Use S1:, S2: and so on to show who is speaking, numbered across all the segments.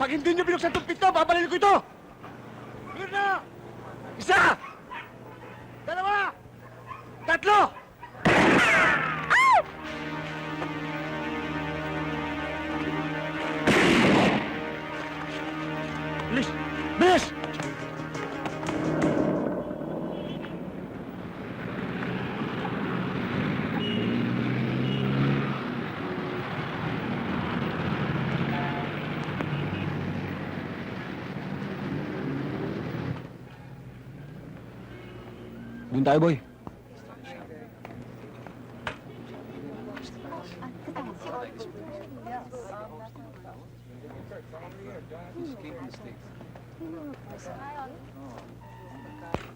S1: Pag hindi nyo binuksan itong pinto, babalin ko ito! Clear na! Isa! Dalawa! Tatlo! Bilis! Bilis!
S2: Doon tayo, boy.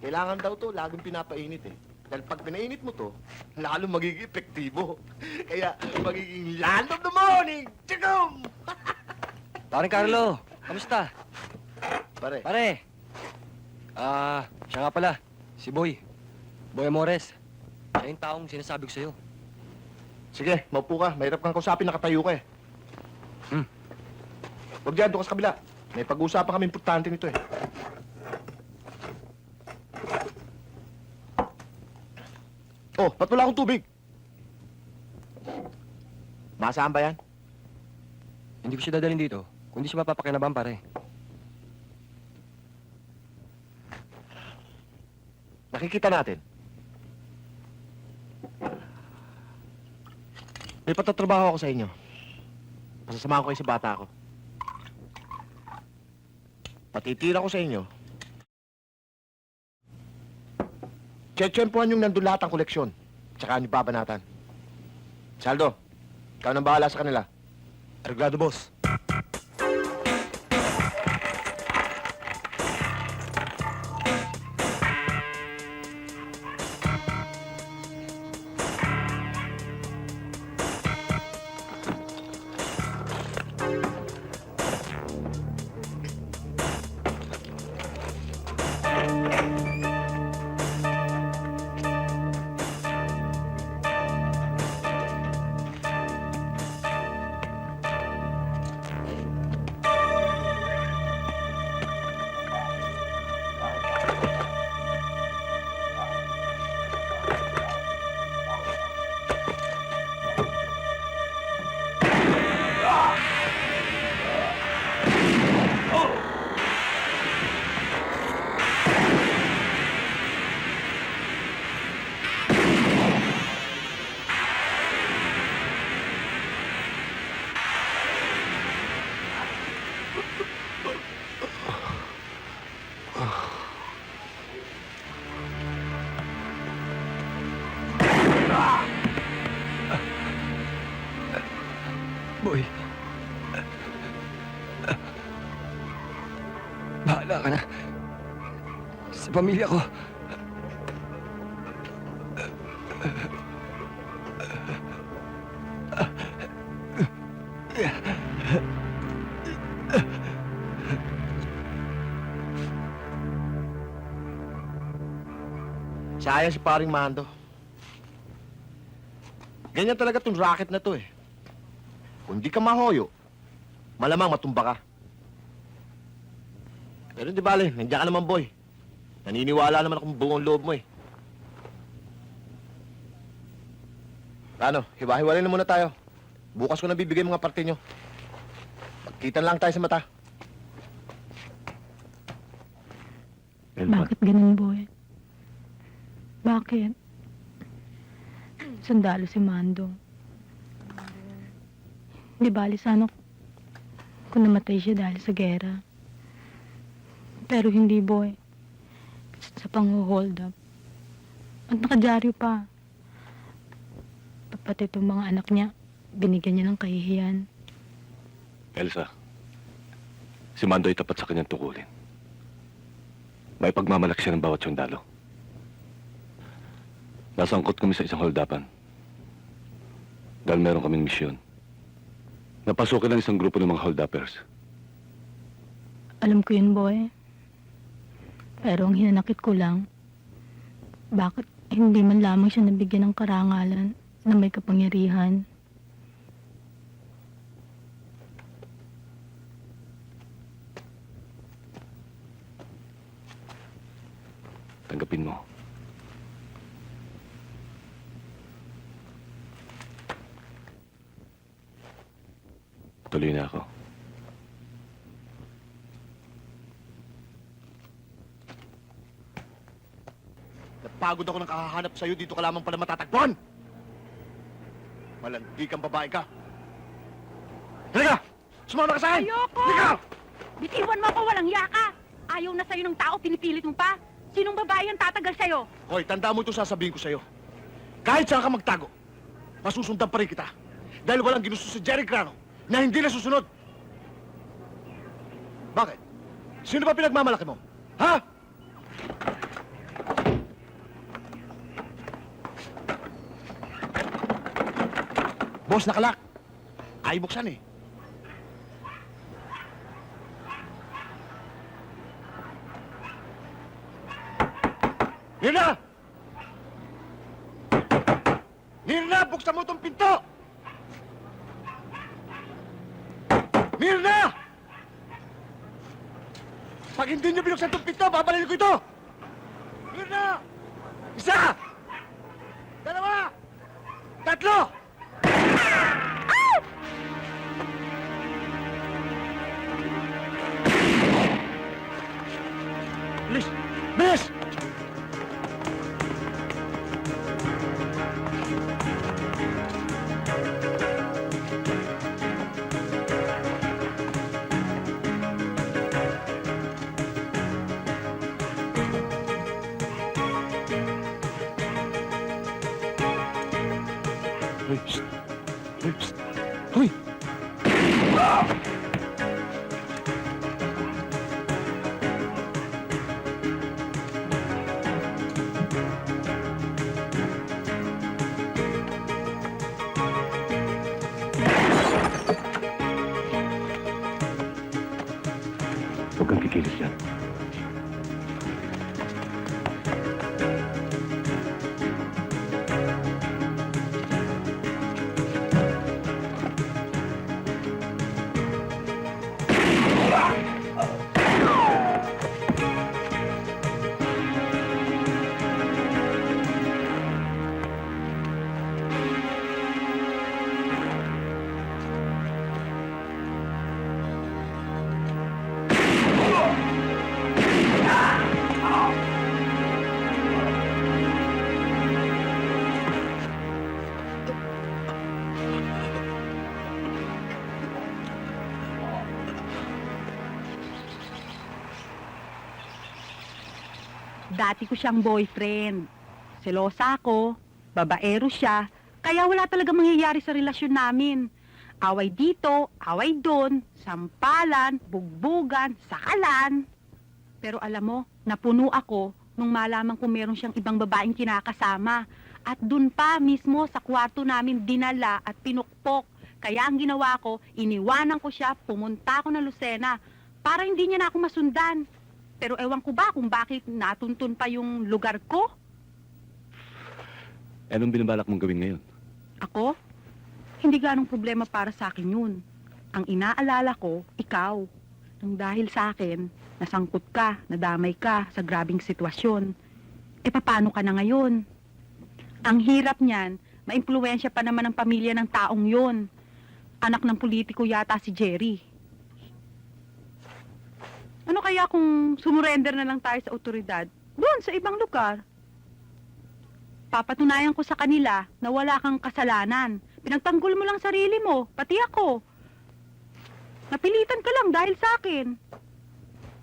S1: Kailangan daw to, laging pinapainit eh. Dahil pag pinainit mo to, lalo magiging epektibo. Kaya magiging land of the morning! Tsigum!
S2: Paring Carlo, kamusta?
S1: Pare,
S2: Pare! Ah, siya nga pala. Si Boy. Boy Amores. Siya yung taong sinasabi ko sa'yo.
S1: sige, maupo ka. Mahirap kang kausapin, nakatayo ka eh.
S2: Hmm.
S1: Huwag dyan, doon ka sa kabila. May pag-uusapan kami importante nito eh. Oh, ba't wala akong tubig? Masaan ba yan?
S2: Hindi ko siya dadalhin dito. Kundi siya mapapakinaban, pare.
S1: Nakikita natin. May patatrabaho ako sa inyo. Pasasamahan ko kayo sa bata ko. Patitira ko sa inyo. Tsetsempuhan yung nandun lahat ang koleksyon. Tsaka ni babanatan. Saldo, ikaw nang bahala sa kanila. Arreglado, boss.
S2: Boy. Bahala ka na. Sa pamilya ko.
S1: Sayang si paring Mando. Ganyan talaga tong racket na to eh. Kung di ka mahoyo, malamang matumba ka. Pero di bale, nandiyan ka naman boy. Naniniwala naman akong buong loob mo eh. Ano, hiwa-hiwalay na muna tayo. Bukas ko na bibigay mga parte nyo. Magkita lang tayo sa mata.
S3: Bakit ganun, boy? Bakit? Sundalo si Mando. Di bali sana kung namatay siya dahil sa gera. Pero hindi, boy. Sa pang-hold up. At nakadyaryo pa. Pa- Pati itong mga anak niya, binigyan niya ng kahihiyan.
S4: Elsa, si Mando ay tapat sa kanyang tukulin. May pagmamalak siya ng bawat sundalo. Nasangkot kami sa isang holdapan. Dahil meron kaming misyon. Napasukin ng isang grupo ng mga holdapers.
S3: Alam ko yun, boy. Pero ang hinanakit ko lang, bakit hindi man lamang siya nabigyan ng karangalan na may kapangyarihan?
S4: Tanggapin mo. Tuloy na ako.
S1: Napagod ako ng kakahanap sa'yo, dito ka lamang pala matatagpuan! Malandi kang babae ka! Halika! Sumama ka sa akin!
S5: Ayoko!
S1: Halika!
S5: Bitiwan mo ako, walang yaka! Ayaw na sa'yo ng tao, pinipilit mo pa! Sinong babae ang tatagal sa'yo?
S1: Hoy, tanda mo ito sasabihin ko sa'yo. Kahit saan ka magtago, masusundan pa rin kita. Dahil walang ginusto si Jerry Grano na hindi na susunod. Bakit? Sino ba pinagmamalaki mo? Ha? Boss, nakalak. Ay, buksan eh. Mirna! Mirna, buksan mo tong pinto! Mirna! Pag hindi niyo binuksan tong pinto, babalin ko ito! Mirna! Isa! Dalawa! Tatlo! Hoy,
S5: Dati ko siyang boyfriend. Selosa ako, babaero siya, kaya wala talaga mangyayari sa relasyon namin. Away dito, away doon, sampalan, bugbugan, sakalan. Pero alam mo, napuno ako nung malaman ko meron siyang ibang babaeng kinakasama. At dun pa mismo sa kwarto namin dinala at pinukpok. Kaya ang ginawa ko, iniwanan ko siya, pumunta ako ng Lucena para hindi niya na ako masundan. Pero ewan ko ba kung bakit natuntun pa yung lugar ko?
S4: Eh, Anong binabalak mong gawin ngayon?
S5: Ako? Hindi ganong problema para sa akin yun. Ang inaalala ko, ikaw. Nang dahil sa akin, nasangkot ka, nadamay ka sa grabing sitwasyon. E paano ka na ngayon? Ang hirap niyan, maimpluwensya pa naman ang pamilya ng taong yon. Anak ng politiko yata si Jerry. Ano kaya kung sumurrender na lang tayo sa otoridad? Doon, sa ibang lugar. Papatunayan ko sa kanila na wala kang kasalanan. Pinagtanggol mo lang sarili mo, pati ako. Napilitan ka lang dahil sa akin.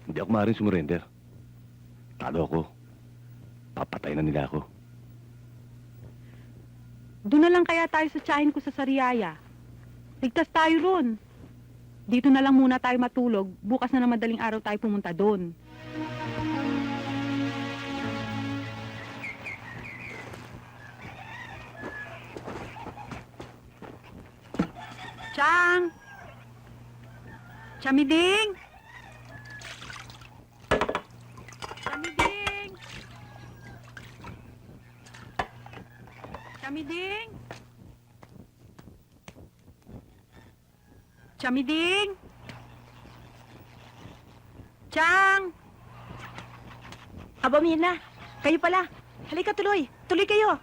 S4: Hindi ako maaaring sumurrender. Talo ako. Papatay na nila ako.
S5: Doon na lang kaya tayo sa tsahin ko sa Sariaya. Ligtas tayo ron. Dito na lang muna tayo matulog. Bukas na ng madaling araw tayo pumunta doon. Chang! Chamiding! Chamiding! Chamiding! Chamiding! Chang!
S6: Aba, Mina,
S5: Kayo pala. Halika tuloy. Tuloy kayo.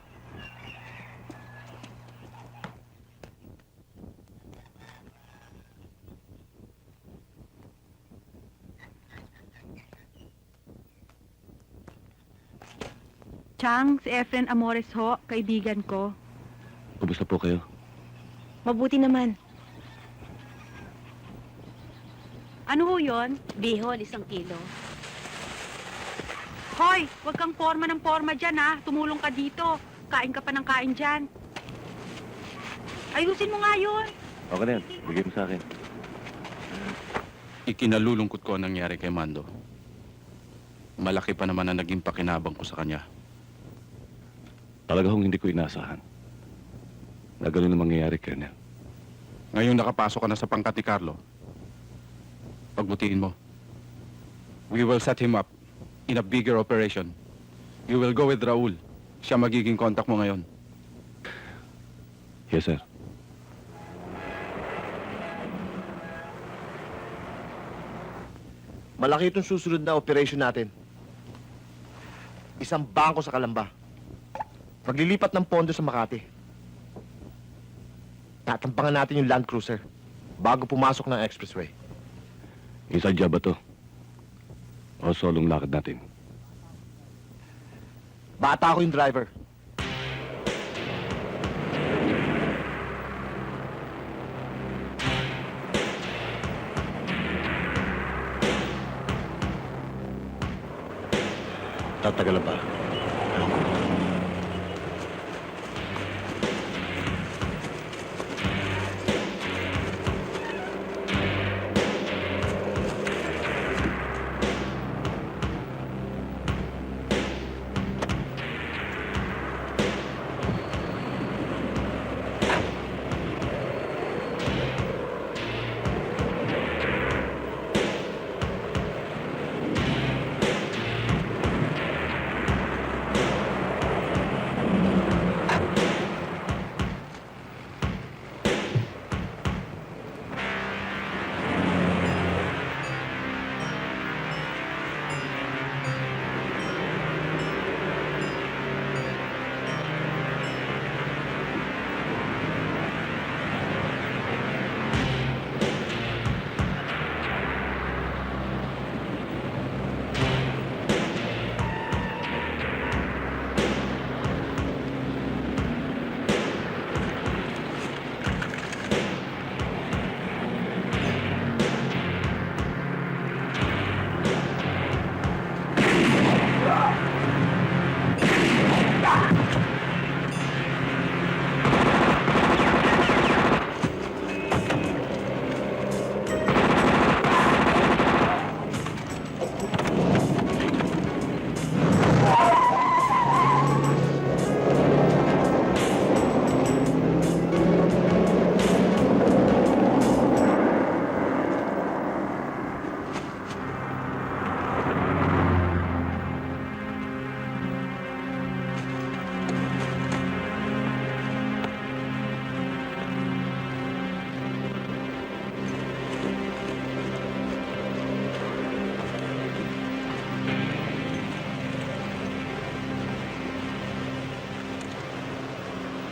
S5: Chang, si Efren Amores ho, kaibigan ko.
S4: Kumusta po kayo?
S6: Mabuti naman.
S5: Ano ho yun?
S6: Bihon, isang kilo.
S5: Hoy, huwag kang forma ng forma dyan ha. Tumulong ka dito. Kain ka pa ng kain dyan. Ayusin mo nga yun.
S4: Okay na yan. Bigay mo sa akin.
S7: Ikinalulungkot ko ang nangyari kay Mando. Malaki pa naman ang naging pakinabang ko sa kanya.
S4: Talaga hong hindi ko inaasahan. Na ganun ang mangyayari, Colonel.
S7: Ngayong nakapasok ka na sa pangkat ni Carlo, pagbutihin mo. We will set him up in a bigger operation. You will go with Raul. Siya magiging contact mo ngayon.
S4: Yes, sir.
S1: Malaki itong susunod na operation natin. Isang bangko sa Kalamba. Maglilipat ng pondo sa Makati. Tatampangan natin yung Land Cruiser bago pumasok ng expressway.
S4: Job ba to? O solong lakad natin?
S1: Bata ako yung driver.
S4: Tatagalan pa.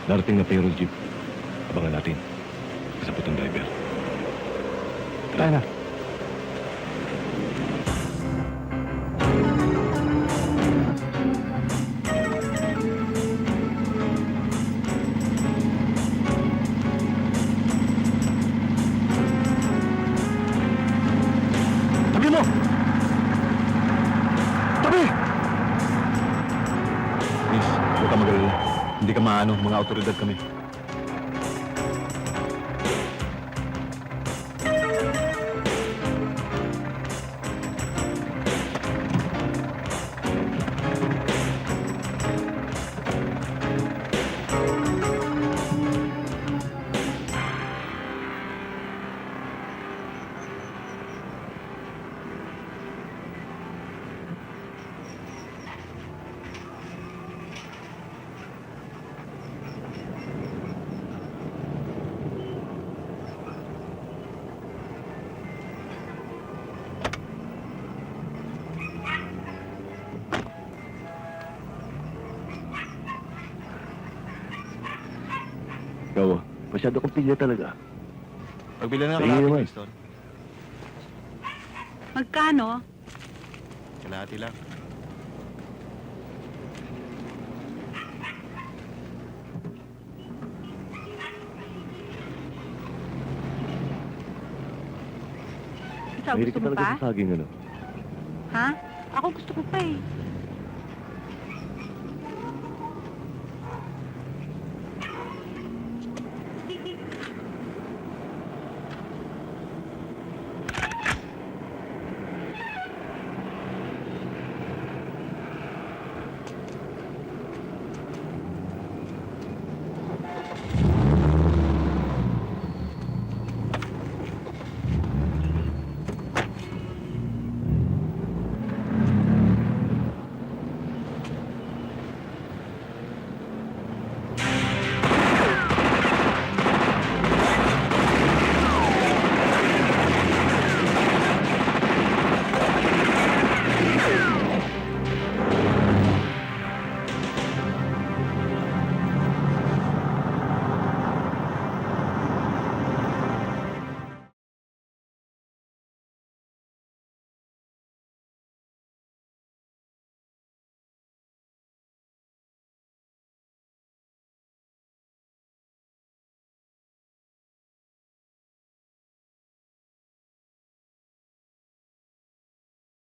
S4: Darating na payroll jeep. Abangan natin. Kasabot ang driver. Tara na. Hindi ka maano, mga otoridad kami. Masyado kong pilya talaga.
S1: Pagbila na
S4: Sige
S1: kalahati,
S4: naman.
S1: Winston.
S5: Magkano?
S1: Kalahati lang.
S5: Ikaw
S4: Mahilig
S5: gusto
S4: ka
S5: mo
S4: talaga
S5: pa?
S4: sa saging, ano?
S5: Ha? Ako gusto ko pa eh.